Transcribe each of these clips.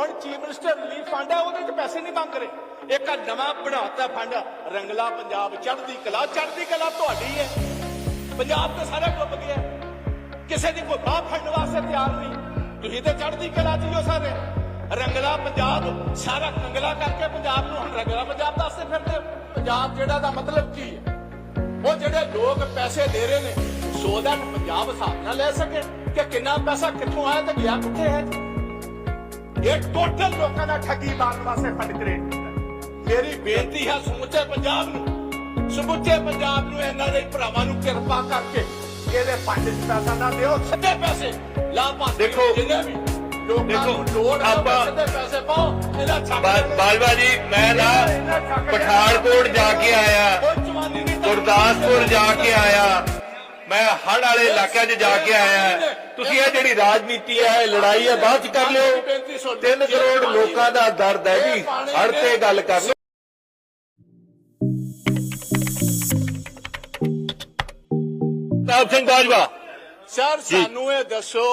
ਹੁਣ chief minister relief fund ਹੈ ਉਹਦੇ 'ਚ ਪੈਸੇ ਨਹੀਂ ਮੰਗ ਰਹੇ। ਇੱਕ ਨਵਾਂ ਬਣਾਤਾ ਫੰਡ, ਰੰਗਲਾ ਪੰਜਾਬ ਚੜ੍ਹਦੀ ਕਲਾ ਚੜ੍ਹਦੀ ਕਲਾ ਤੁਹਾਡੀ ਹੈ। ਪੰਜਾਬ ਤੇ ਸਾਰਾ ਡੁੱਬ ਗਿਆ ਕਿਸੇ ਦੀ ਕੋਈ ਬਾਹ ਫੜਨ ਵਾਸਤੇ ਤਿਆਰ ਨਹੀਂ। ਤੁਸੀਂ ਤੇ ਚੜ੍ਹਦੀ ਕਲਾ ਚ ਹੋ ਸਾਰੇ। ਰੰਗਲਾ ਪੰਜਾਬ, ਸਾਰਾ ਕੰਗਲਾ ਕਰਕੇ ਪੰਜਾਬ ਨੂੰ ਹੁਣ ਰੰਗਲਾ ਪੰਜਾਬ ਦੱਸਦੇ ਫਿਰਦੇ ਹੋ। ਪੰਜਾਬ ਜਿਹੜਾ ਦਾ ਮਤਲਬ ਕੀ ਹੈ? ਉਹ ਜਿਹੜੇ ਲੋਕ ਪੈਸੇ ਦੇ ਰਹੇ ਨੇ, ਸੋ that ਪੰਜਾਬ ਹਿਸਾਬ ਨਾਲ ਲੈ ਸਕੇ। ਕਿ ਕਿੰਨਾ ਪੈਸਾ ਕਿੱਥੋਂ ਆਇਆ ਤੇ ਗਿਆ ਕਿੱਥੇ ਹੈ? ਇਹ ਟੋਟਲ ਲੋਕਾਂ ਦਾ ਠੱਗੀ ਮਾਰਨ ਵਾਸਤੇ ਹੈ। ਮੇਰੀ ਬੇਨਤੀ ਹੈ ਸਮੁੱਚੇ ਪੰਜਾਬ ਨੂੰ ਸਮੁੱਚੇ ਪੰਜਾਬ ਨੂੰ ਇਹਨਾਂ ਦੇ ਭਰਾਵਾਂ ਨੂੰ ਕਿਰਪਾ ਕਰਕੇ ਇਹਦੇ 'ਚ ਪੈਸਾ ਨਾ ਦਿਓ ਸਿੱਧੇ ਪੈਸੇ ਲਾਭਾਂਤੀ ਦੇਖੋ, ਦੇਖੋ, ਲੋੜ ਆਪਾਂ- ਪੈਸੇ ਪਾਓ ਇਹਦਾ ਛੱਕ ਬਾ- ਬਾਜਵਾ ਜੀ ਮੈਂ ਨਾ ਪਠਾਨਕੋਟ ਜਾ ਕੇ ਆਇਆ ਗੁਰਦਾਸਪੁਰ ਜਾ ਕੇ ਆਇਆ ਮੈਂ ਹੜ ਵਾਲੇ ਇਲਾਕਿਆਂ 'ਚ ਜਾ ਕੇ ਆਇਆ ਤੁਸੀਂ ਇਹ ਜਿਹੜੀ ਰਾਜਨੀਤੀ ਹੈ ਇਹ ਲੜਾਈ ਹੈ ਬਾਅਦ 'ਚ ਕਰ ਲਿਓ। 3 ਕਰੋੜ ਲੋਕਾਂ ਦਾ ਦਰਦ ਹੈ ਜੀ। ਹੜ ਤੇ ਗੱਲ ਕਰ ਲਓ। ਪ੍ਰਤਾਪ ਸਿੰਘ ਬਾਜਵਾ। ਸਰ ਸਾਨੂੰ ਇਹ ਦੱਸੋ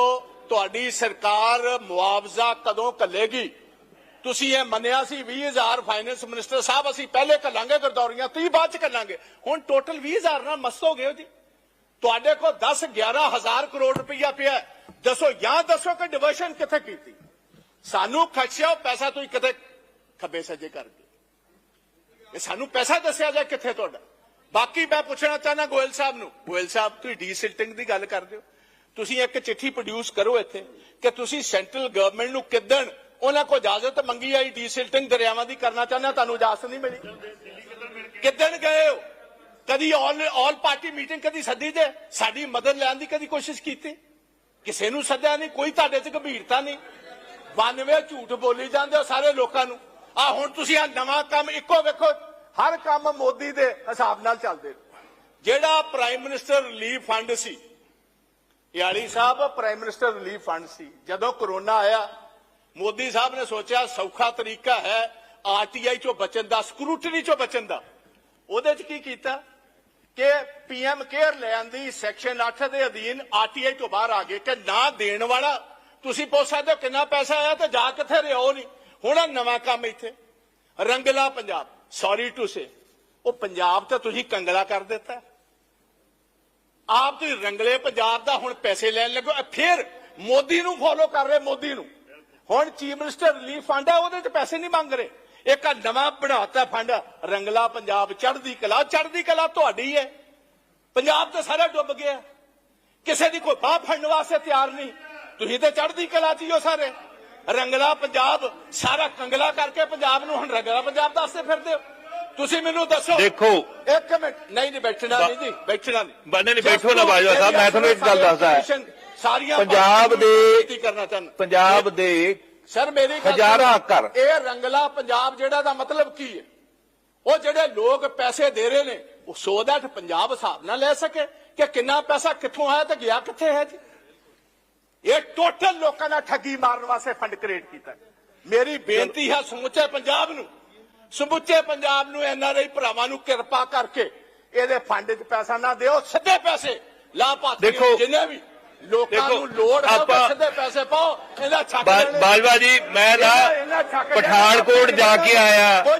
ਤੁਹਾਡੀ ਸਰਕਾਰ ਮੁਆਵਜ਼ਾ ਕਦੋਂ ਕੱਲੇਗੀ ਤੁਸੀਂ ਇਹ ਮੰਨਿਆ ਸੀ 20000 ਫਾਈਨੈਂਸ ਮਿਨਿਸਟਰ ਸਾਹਿਬ ਅਸੀਂ ਪਹਿਲੇ ਕੱਲਾਂਗੇ ਗਰਦੌਰੀਆਂ 30 ਬਾਅਦ ਚ ਕੱਲਾਂਗੇ ਹੁਣ ਟੋਟਲ 20000 ਨਾਲ ਮਸਤ ਹੋ ਗਏ ਹੋ ਜੀ। ਤੁਹਾਡੇ ਕੋਲ 10 11000 ਕਰੋੜ ਰੁਪਈਆ ਪਿਆ ਦੱਸੋ ਜਾਂ ਦੱਸੋ ਕਿ ਡਿਵਰਸ਼ਨ ਕਿੱਥੇ ਕੀਤੀ? ਸਾਨੂੰ ਖਰਚਿਆ ਪੈਸਾ ਤੁਸੀਂ ਕਿਤੇ ਖੱਬੇ ਸੱਜੇ ਕਰ ਗਏ ਇਹ ਸਾਨੂੰ ਪੈਸਾ ਦੱਸਿਆ ਜਾਏ ਕਿੱਥੇ ਤੁਹਾਡਾ? ਬਾਕੀ ਮੈਂ ਪੁੱਛਣਾ ਚਾਹਨਾ ਗੋਇਲ ਸਾਹਿਬ ਨੂੰ। ਗੋਇਲ ਸਾਹਿਬ ਤੁਸੀਂ ਡੀਸਿਲਟਿੰਗ ਦੀ ਗੱਲ ਕਰਦੇ ਹੋ। ਤੁਸੀਂ ਇੱਕ ਚਿੱਠੀ ਪ੍ਰੋਡਿਊਸ ਕਰੋ ਇੱਥੇ ਕਿ ਤੁਸੀਂ ਸੈਂਟਰਲ ਗਵਰਨਮੈਂਟ ਨੂੰ ਕਿਦਣ ਉਹਨਾਂ ਕੋਲ ਇਜਾਜ਼ਤ ਮੰਗੀ ਆਈ ਡੀਸਿਲਟਿੰਗ ਦਰਿਆਵਾਂ ਦੀ ਕਰਨਾ ਚਾਹੁੰਦੇ ਹੋ, ਤੁਹਾਨੂੰ ਇਜਾਜ਼ਤ ਨਹੀਂ ਮਿਲੀ? ਕਿਦਣ ਗਏ ਹੋ? ਕਦੀ ਆਲ ਆਲ ਪਾਰਟੀ ਮੀਟਿੰਗ ਕਦੀ ਸੱਦੀ ਜੇ ਸਾਡੀ ਮਦਦ ਲੈਣ ਦੀ ਕਦੀ ਕੋਸ਼ਿਸ਼ ਕੀਤੀ। ਕਿਸੇ ਨੂੰ ਸੱਦਿਆ ਨਹੀਂ, ਕੋਈ ਤੁਹਾਡੇ 'ਚ ਗੰਭੀਰਤਾ ਨਹੀਂ। 92 ਝੂਠ ਬੋਲੀ ਜਾਂਦੇ ਹੋ ਸਾਰੇ ਲੋਕਾਂ ਨੂੰ। ਆ ਹੁਣ ਤੁਸੀਂ ਆ ਨਵਾਂ ਕੰਮ ਇੱਕੋ ਵੇਖੋ, ਹਰ ਕੰਮ ਮੋਦੀ ਦੇ ਹਿਸਾਬ ਨਾਲ ਚੱਲਦੇ। ਜਿਹੜਾ ਪ੍ਰਾਈਮ ਮਿਨਿਸਟਰ ਰਿਲੀਫ ਫੰਡ ਸੀ ਯਾਲੀ ਸਾਹਿਬ ਪ੍ਰਾਈਮ ਮਿਨਿਸਟਰ ਰਿਲੀਫ ਫੰਡ ਸੀ। ਜਦੋਂ ਕਰੋਨਾ ਆਇਆ, ਮੋਦੀ ਸਾਹਿਬ ਨੇ ਸੋਚਿਆ ਸੌਖਾ ਤਰੀਕਾ ਹੈ, ਆਰਟੀਆਈ ਚੋਂ ਬਚਣ ਦਾ ਸਕਰੂਟਨੀ ਚੋਂ ਬਚਣ ਦਾ। ਉਹਦੇ 'ਚ ਕੀ ਕੀਤਾ? ਕਿ ਪੀਐਮ ਕੇਅਰ ਲੈਣ ਦੀ ਸੈਕਸ਼ਨ 8 ਦੇ ਅਧੀਨ ਆਰਟੀਆਈ ਤੋਂ ਬਾਹਰ ਆ ਗਏ ਕਿ ਨਾ ਦੇਣ ਵਾਲਾ, ਤੁਸੀਂ ਪੁੱਛ ਸਕਦੇ ਹੋ ਕਿੰਨਾ ਪੈਸਾ ਆਇਆ ਤੇ ਜਾ ਕਿੱਥੇ ਰਿਹਾ ਉਹ ਨਹੀਂ। ਹੁਣ ਨਵਾਂ ਕੰਮ ਇੱਥੇ। Rangla Punjab sorry to say ਉਹ ਪੰਜਾਬ ਤਾਂ ਤੁਸੀਂ ਕੰਗਲਾ ਕਰ ਦਿੱਤਾ। ਆਪ ਤੁਸੀਂ ਰੰਗਲੇ ਪੰਜਾਬ ਦਾ ਹੁਣ ਪੈਸੇ ਲੈਣ ਲੱਗੋ ਫਿਰ ਮੋਦੀ ਨੂੰ ਫੋਲੋ ਕਰ ਰਹੇ ਮੋਦੀ ਨੂੰ। ਹੁਣ ਚੀਫ ਮਿਨਿਸਟਰ ਰਿਲੀਫ ਫੰਡ ਹੈ ਉਹਦੇ 'ਚ ਪੈਸੇ ਨਹੀਂ ਮੰਗ ਰਹੇ। ਇੱਕ ਆਹ ਨਵਾਂ ਬਣਾਤਾ ਫੰਡ ਰੰਗਲਾ ਪੰਜਾਬ ਚੜ੍ਹਦੀ ਕਲਾ। ਚੜ੍ਹਦੀ ਕਲਾ ਤੁਹਾਡੀ ਹੈ। ਪੰਜਾਬ ਤੇ ਸਾਰਾ ਡੁੱਬ ਗਿਆ। ਕਿਸੇ ਦੀ ਕੋਈ ਬਾਹ ਫੜਨ ਵਾਸਤੇ ਤਿਆਰ ਨਹੀਂ। ਤੁਸੀਂ ਤੇ ਚੜ੍ਹਦੀ ਕਲਾ 'ਚ ਹੀ ਹੋ ਸਾਰੇ। ਰੰਗਲਾ ਪੰਜਾਬ ਸਾਰਾ ਕੰਗਲਾ ਕਰਕੇ ਪੰਜਾਬ ਨੂੰ ਹੁਣ ਰੰਗਲਾ ਪੰਜਾਬ ਦੱਸਦੇ ਫਿਰਦੇ ਹੋ। ਤੁਸੀਂ ਮੈਨੂੰ ਦੱਸੋ। ਦੇਖੋ। ਇੱਕ ਮਿੰਟ। ਨਹੀਂ ਨਹੀਂ ਬੈਠਣਾ ਨਹੀਂ ਜੀ ਬੈਠਣਾ ਨਹੀਂ। ਬੰਦੇ ਨਹੀਂ ਬੈਠੋ ਨਾ ਬਾਜਵਾ ਸਾਹਿਬ ਮੈਂ ਤੁਹਾਨੂੰ ਇੱਕ ਗੱਲ ਦੱਸਦਾ। ਹੈ ਸਾਰੀਆਂ ਪੰਜਾਬ ਦੇ ਬੇਨਤੀ ਕਰਨਾ ਚਾਹੁੰਦਾ ਪੰਜਾਬ ਦੇ ਸਰ ਮੇਰੀ ਗੱਲ ਹਜ਼ਾਰਾਂ। ਘਰ। ਇਹ ਰੰਗਲਾ ਪੰਜਾਬ ਜਿਹੜਾ ਦਾ ਮਤਲਬ ਕੀ ਹੈ ਉਹ ਜਿਹੜੇ ਲੋਕ ਪੈਸੇ ਦੇ ਰਹੇ ਨੇ ਉਹ ਸੋ that ਪੰਜਾਬ ਹਿਸਾਬ ਨਾਲ ਲੈ ਸਕੇ ਕਿ ਕਿੰਨਾ ਪੈਸਾ ਕਿੱਥੋਂ ਆਇਆ ਤੇ ਗਿਆ ਕਿੱਥੇ ਹੈ ਜੀ ਇਹ ਟੋਟਲ ਲੋਕਾਂ ਦਾ ਠੱਗੀ ਮਾਰਨ ਵਾਸਤੇ ਫੰਡ ਕ੍ਰੀਏਟ ਕੀਤਾ। ਮੇਰੀ ਬੇਨਤੀ ਹੈ ਸਮੁੱਚੇ ਪੰਜਾਬ ਨੂੰ ਸਮੁੱਚੇ ਪੰਜਾਬ ਨੂੰ ਐਨਆਰਆਈ ਭਰਾਵਾਂ ਨੂੰ ਕਿਰਪਾ ਕਰਕੇ ਇਹਦੇ ਫੰਡ 'ਚ ਪੈਸਾ ਨਾ ਦਿਓ ਸਿੱਧੇ ਪੈਸੇ ਦੇਖੋ, ਜਿੰਨੇ ਵੀ ਲੋਕਾਂ ਦੇਖੋ, ਨੂੰ ਲੋੜ ਹੈ ਪੈਸੇ ਪਾਓ ਇਹਦਾ ਛੱਕ। ਬਾਜਵਾ ਜੀ ਮੈਂ ਨਾ। ਪਠਾਨਕੋਟ ਜਾ ਕੇ ਆਇਆ।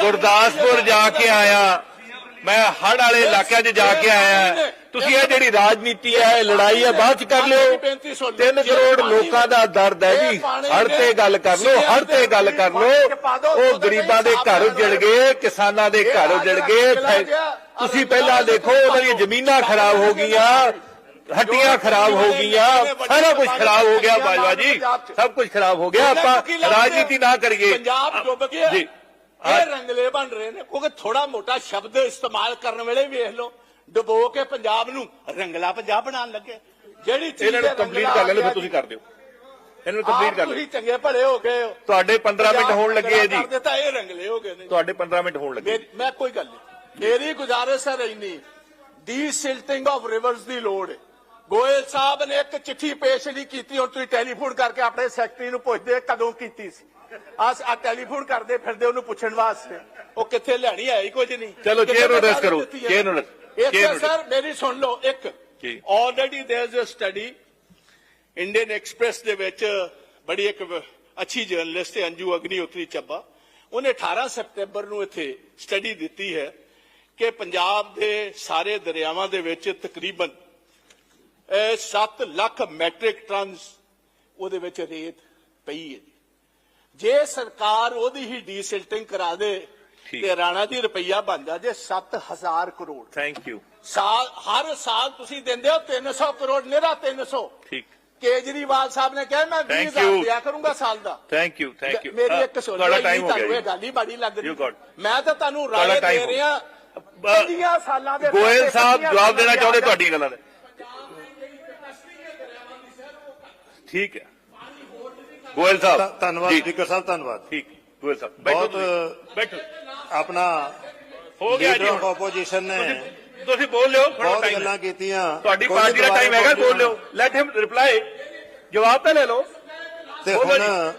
ਗੁਰਦਾਸਪੁਰ ਜਾ ਕੇ ਆਇਆ। ਮੈਂ ਹੜ ਵਾਲੇ ਇਲਾਕਿਆਂ 'ਚ ਜਾ ਕੇ ਆਇਆ। ਤੁਸੀਂ ਇਹ ਜਿਹੜੀ ਰਾਜਨੀਤੀ ਹੈ ਇਹ ਲੜਾਈ ਹੈ ਬਾਅਦ 'ਚ ਕਰ ਲਿਓ। 3 ਕਰੋੜ ਲੋਕਾਂ ਦਾ ਦਰਦ ਹੈ ਜੀ ਹੜ ਤੇ ਗੱਲ ਕਰ ਲਓ ਹੜ ਤੇ ਗੱਲ ਕਰ ਲਓ। ਉਹ ਗਰੀਬਾਂ ਦੇ ਘਰ ਉਜੜ ਗਏ ਕਿਸਾਨਾਂ ਦੇ ਘਰ ਉਜੜ ਗਏ ਤੁਸੀਂ ਪਹਿਲਾਂ ਦੇਖੋ ਉਹਨਾਂ ਦੀਆਂ ਜ਼ਮੀਨਾਂ ਖਰਾਬ ਹੋ ਗਈਆਂ। ਹੱਡੀਆਂ ਖਰਾਬ ਹੋ ਗਈਆਂ ਸਾਰਾ ਕੁਝ ਖਰਾਬ ਹੋ ਗਿਆ ਬਾਜਵਾ ਜੀ ਸਭ ਕੁਝ ਖਰਾਬ ਹੋ ਗਿਆ ਆਪਾਂ ਰਾਜਨੀਤੀ ਨਾ ਕਰੀਏ। ਪੰਜਾਬ ਡੁੱਬ ਗਿਆ। ਜੀ। ਇਹ ਰੰਗਲੇ ਬਣ ਰਹੇ ਨੇ ਕਿਉਂਕਿ ਥੋੜਾ ਮੋਟਾ ਸ਼ਬਦ ਇਸਤੇਮਾਲ ਕਰਨ ਵੇਲੇ ਵੇਖ ਲਓ ਡੁਬੋ ਕੇ ਪੰਜਾਬ ਨੂੰ ਰੰਗਲਾ ਪੰਜਾਬ ਬਣਾਉਣ ਲੱਗੇ। ਜਿਹੜੀ ਚੀਜ਼ ਇਹਨਾਂ ਨੂੰ ਕੰਪਲੀਟ ਕਰ ਲੈਣ ਫਿਰ ਤੁਸੀਂ ਕਰ ਦਿਓ। ਇਹਨਾਂ ਨੂੰ ਕੰਪਲੀਟ ਕਰ ਲਓ ਤੁਸੀਂ ਚੰਗੇ ਭਲੇ ਹੋ ਗਏ ਹੋ। ਤੁਹਾਡੇ 15 ਮਿੰਟ ਹੋਣ ਲੱਗੇ ਆ ਜੀ। ਦਿੱਤਾ ਇਹ ਰੰਗਲੇ ਹੋ ਗਏ ਨੇ। ਤੁਹਾਡੇ 15 ਮਿੰਟ ਹੋਣ ਲੱਗੇ ਮੈਂ ਕੋਈ ਗੱਲ ਨਹੀਂ। ਮੇਰੀ ਗੁਜ਼ਾਰਿਸ਼ ਹੈ ਇੰਨੀ ਡੀਸਿਲਟਿੰਗ ਆਫ ਰਿਵਰਸ ਦੀ ਲੋੜ ਹੈ। ਗੋਇਲ ਸਾਹਿਬ ਨੇ ਇੱਕ ਚਿੱਠੀ ਪੇਸ਼ ਨਹੀਂ ਕੀਤੀ ਹੁਣ ਤੁਸੀਂ ਟੈਲੀਫੋਨ ਕਰਕੇ ਆਪਣੇ ਸੈਕਟਰੀ ਨੂੰ ਪੁੱਛਦੇ ਕਦੋਂ ਕੀਤੀ ਸੀ ਆਸ ਆ ਟੈਲੀਫੋਨ ਕਰਦੇ ਫਿਰਦੇ ਉਹਨੂੰ ਪੁੱਛਣ ਵਾਸਤੇ ਉਹ ਕਿੱਥੇ ਲੈਣੀ ਹੈ ਹੀ ਕੁਝ ਨਹੀਂ ਚਲੋ, ਕਿੱਥੇ chair ਨੂੰ address ਗੱਲ ਕਰੋ, ਦਿੱਤੀ ਹੈ? chair ਨੂੰ address- chair ਇੱਥੇ ਨੂੰ ਸਰ ਮੇਰੀ ਸੁਣ ਲਓ ਇੱਕ ਜੀ। Already there is a study Indian Express ਦੇ ਵਿੱਚ ਬੜੀ ਇੱਕ ਅੱਛੀ ਜਰਨਲਿਸਟ ਹੈ ਅੰਜੂ ਅਗਨੀਹੋਤਰੀ ਚੱਬਾ ਉਹਨੇ 18 ਸਤੰਬਰ ਨੂੰ ਇੱਥੇ ਸਟੱਡੀ ਦਿੱਤੀ ਹੈ ਕਿ ਪੰਜਾਬ ਦੇ ਸਾਰੇ ਦਰਿਆਵਾਂ ਦੇ ਵਿੱਚ ਤਕਰੀਬਨ 7 ਲੱਖ ਮੈਟ੍ਰਿਕ ਟਨਸ ਉਹਦੇ ਵਿੱਚ ਰੇਤ ਪਈ ਹੈ ਜੀ। ਜੇ ਸਰਕਾਰ ਉਹਦੀ ਹੀ ਡੀਸਿਲਟਿੰਗ ਕਰਾ ਦੇ। ਤੇ ਰਾਣਾ ਜੀ ਰੁਪਈਆ ਬਣ ਜਾ ਜੇ 7000 ਕਰੋੜ। ਥੈਂਕ ਯੂ ਸਾਲ ਹਰ ਸਾਲ ਤੁਸੀਂ ਦਿੰਦੇ ਹੋ 300 ਕਰੋੜ ਨਿਹਰਾ 300 ਠੀਕ। ਕੇਜਰੀਵਾਲ ਸਾਹਿਬ ਨੇ ਕਿਹਾ ਮੈਂ Thank 20000 you. ਦਿਆ ਕਰੂੰਗਾ ਸਾਲ ਦਾ। ਥੈਂਕ ਯੂ ਥੈਂਕ ਯੂ ਮੇਰੀ ਇੱਕ ਸੁਣ ਤੁਹਾਡਾ ਟਾਈਮ ਹੋ ਗਿਆ ਗੱਲ ਬੜੀ ਲੱਗ ਰਹੀ। ਮੈਂ ਤਾਂ ਤੁਹਾਨੂੰ ਤੁਹਾਡਾ ਰਾਏ ਦੇ ਰਿਹਾ ਬ- 50 ਸਾਲਾਂ ਦੇ ਗੋਇਲ ਸਾਹਿਬ 50 ਜਵਾਬ ਦੇਣਾ ਚਾਹੁੰਦੇ ਦੇ ਤੁਹਾਡੀਆਂ ਗੱਲਾਂ ਦੇ। ਠੀਕ ਹੈ। ਗੋਇਲ ਸਾਹਿਬ ਧੰਨ- ਧੰਨਵਾਦ ਜੀ, ਸਪੀਕਰ ਸਾਹਿਬ ਧੰਨਵਾਦ। ਠੀਕ ਗੋਇਲ ਸਾਹਿਬ ਬੈਠੋ ਬਹੁਤ ਤੁਸੀਂ, ਬੈਠੋ। ਆਪਣਾ ਹੋ ਗਿਆ ਜੀ। ਲੀਡਰ ਆਫ ਹੁਣ। ਆਪੋਜੀਸ਼ਨ ਨੇ ਤੁਸੀਂ- ਤੁਸੀਂ ਬੋਲ ਲਿਓ ਥੋੜਾ ਬਹੁਤ ਟਾਈਮ ਗੱਲਾਂ ਕੀਤੀਆਂ। ਤੁਹਾਡੀ ਕੋਈ ਪਾਰਟੀ ਦਾ ਦੁਬਾਰਾ ਟਾਈਮ ਹੈਗਾ ਬੋਲ। ਲਿਓ। ਲੈਟ ਹਿਮ ਰਿਪਲਾਈ ਜਵਾਬ ਤਾਂ ਲੈ ਲਓ। ਤੇ ਬੋਲੋ ਹੁਣ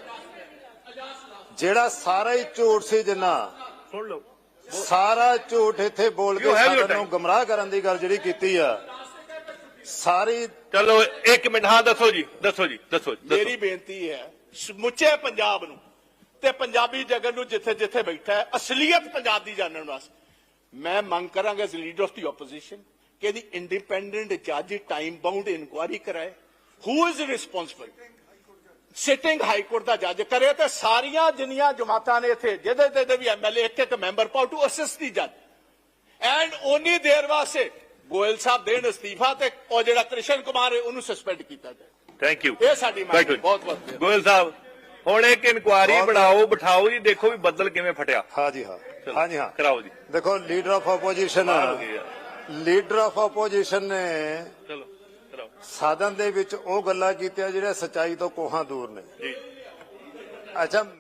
ਜਿਹੜਾ ਸਾਰਾ ਹੀ ਝੂਠ ਸੀ ਜਿੰਨਾ ਸੁਣ ਲਓ। ਸਾਰਾ ਝੂਠ ਇੱਥੇ ਬੋਲ ਕੇ have your ਸਾਰਿਆਂ ਨੂੰ time. ਗਮਰਾਹ ਕਰਨ ਦੀ ਗੱਲ ਜਿਹੜੀ ਕੀਤੀ ਆ। ਸਾਰੀ ਚਲੋ ਇੱਕ ਮਿੰਟ ਹਾਂ ਦੱਸੋ ਜੀ ਦੱਸੋ ਜੀ ਦੱਸੋ ਜੀ, ਮੇਰੀ ਬੇਨਤੀ ਹੈ ਸਮੁੱਚੇ ਪੰਜਾਬ ਨੂੰ ਤੇ ਪੰਜਾਬੀ ਜਗਤ ਨੂੰ ਜਿੱਥੇ ਜਿੱਥੇ ਬੈਠਾ ਹੈ ਅਸਲੀਅਤ ਪੰਜਾਬ ਦੀ ਜਾਣਨ ਵਾਸਤੇ। ਮੈਂ ਮੰਗ ਕਰਾਂਗਾ as leader of the opposition ਕਿ ਇਹਦੀ ਇੰਡੀਪੈਂਡੈਂਟ ਜੱਜ ਟਾਈਮ ਬਾਉਂਡ ਇਨਕੁਆਇਰੀ ਕਰਾਏ। Who is responsible sitting high court ਦਾ ਜੱਜ ਕਰੇ ਤੇ ਸਾਰੀਆਂ ਜਿੰਨੀਆਂ ਜਮਾਤਾਂ ਨੇ ਇੱਥੇ ਜਿਹਦੇ ਤੇ ਦੇ ਵੀ ਐਮਐਲਏ ਇੱਕ ਇੱਕ ਮੈਂਬਰ ਪਾਉ ਟੂ ਅਸਿਸਟ ਦੀ ਜੱਜ ਐਂਡ ਓਨੀ ਦੇਰ ਵਾਸਤੇ ਗੋਇਲ ਸਾਹਿਬ ਦੇਣ ਅਸਤੀਫਾ ਤੇ ਉਹ ਜਿਹੜਾ ਕ੍ਰਿਸ਼ਨ ਕੁਮਾਰ ਹੈ ਉਹਨੂੰ ਸਸਪੈਂਡ ਕੀਤਾ ਜਾਏ ਥੈਂਕ ਯੂ ਇਹ ਸਾਡੀ ਮੰਗ। ਬਹੁਤ ਬਹੁਤ ਗੋਇਲ ਸਾਹਿਬ ਹੁਣ ਇੱਕ ਇਨਕੁਆਰੀ ਬਣਾਓ ਬਿਠਾਓ ਜੀ ਦੇਖੋ ਵੀ ਬੱਦਲ ਕਿਵੇਂ ਫਟਿਆ। ਹਾਂ ਜੀ ਹਾਂ। ਹਾਂ ਜੀ ਹਾਂ। ਕਰਾਓ ਜੀ। ਦੇਖੋ leader of opposition. Leader of opposition ਨੇ ਚਲੋ ਕਰਾਓ। ਸਾਧਨ ਦੇ ਵਿੱਚ ਉਹ ਗੱਲਾਂ ਕੀਤੀਆਂ ਜਿਹੜੀਆਂ ਸੱਚਾਈ ਤੋਂ ਕੋਹਾਂ ਦੂਰ ਨੇ। ਜੀ। ਅੱਛਾ